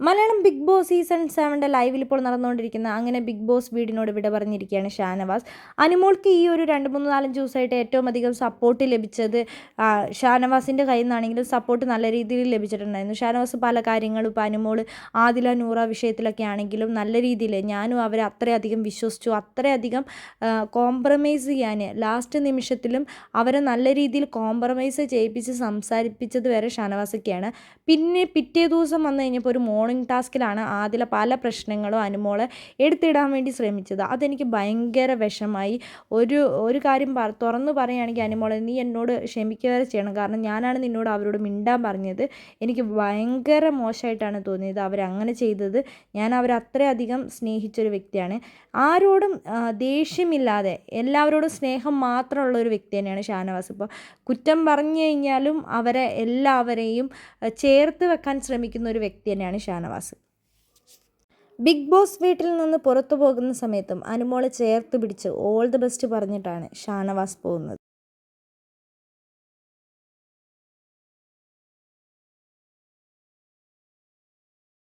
Malayalam big boss season സെവന്റെ ലൈവിൽ ഇപ്പോൾ നടന്നുകൊണ്ടിരിക്കുന്ന അങ്ങനെ ബിഗ് ബോസ് വീടിനോട് വിട പറഞ്ഞിരിക്കുകയാണ് ഷാനവാസ്. അനുമോൾക്ക് ഈ ഒരു രണ്ട് മൂന്ന് നാലഞ്ച് ദിവസമായിട്ട് ഏറ്റവും അധികം സപ്പോർട്ട് ലഭിച്ചത് ഷാനവാസിന്റെ കയ്യിൽ നിന്നാണെങ്കിലും സപ്പോർട്ട് നല്ല രീതിയിൽ ലഭിച്ചിട്ടുണ്ടായിരുന്നു. ഷാനവാസ് പല കാര്യങ്ങളും ഇപ്പോൾ അനുമോൾ ആദില നൂറ വിഷയത്തിലൊക്കെ ആണെങ്കിലും നല്ല രീതിയിൽ ഞാനും അവരെ അത്രയധികം വിശ്വസിച്ചു. അത്രയധികം കോംപ്രമൈസ് ചെയ്യാൻ ലാസ്റ്റ് നിമിഷത്തിലും അവരെ നല്ല രീതിയിൽ കോംപ്രമൈസ് ചെയ്യിപ്പിച്ച് സംസാരിപ്പിച്ചത് വരെ ഷാനവാസൊക്കെയാണ്. പിന്നെ പിറ്റേ ദിവസം വന്നു കഴിഞ്ഞപ്പോൾ ഒരു മോർണിംഗ് ടാസ്കിലാണ് ആദില പല പ്രശ്നങ്ങളും അനുമോളെ എടുത്തിടാൻ വേണ്ടി ശ്രമിച്ചത്. അതെനിക്ക് ഭയങ്കര വിഷമായി. ഒരു ഒരു കാര്യം തുറന്നു പറയുകയാണെങ്കിൽ അനുമോളെ നീ എന്നോട് ക്ഷമിക്കുക ചെയ്യണം. കാരണം ഞാനാണ് നിന്നോട് അവരോട് മിണ്ടാൻ പറഞ്ഞത്. എനിക്ക് ഭയങ്കര മോശമായിട്ടാണ് തോന്നിയത് അവരങ്ങനെ ചെയ്തത്. ഞാൻ അവരെ അത്രയധികം സ്നേഹിച്ചൊരു വ്യക്തിയാണ്. ആരോടും ദേഷ്യമില്ലാതെ എല്ലാവരോടും സ്നേഹം മാത്രമുള്ള ഒരു വ്യക്തി തന്നെയാണ് ഷാനവാസ്. ഇപ്പോൾ കുറ്റം പറഞ്ഞു കഴിഞ്ഞാലും അവരെ എല്ലാവരെയും ചേർത്ത് വെക്കാൻ ശ്രമിക്കുന്ന ഒരു വ്യക്തി തന്നെയാണ് ഷാനവാസ്. ബിഗ് ബോസ് വീട്ടിൽ നിന്ന് പുറത്തു പോകുന്ന സമയത്തും അനുമോളെ ചേർത്ത് പിടിച്ച് ഓൾ ദി ബെസ്റ്റ് പറഞ്ഞിട്ടാണ് ഷാനവാസ് പോകുന്നത്.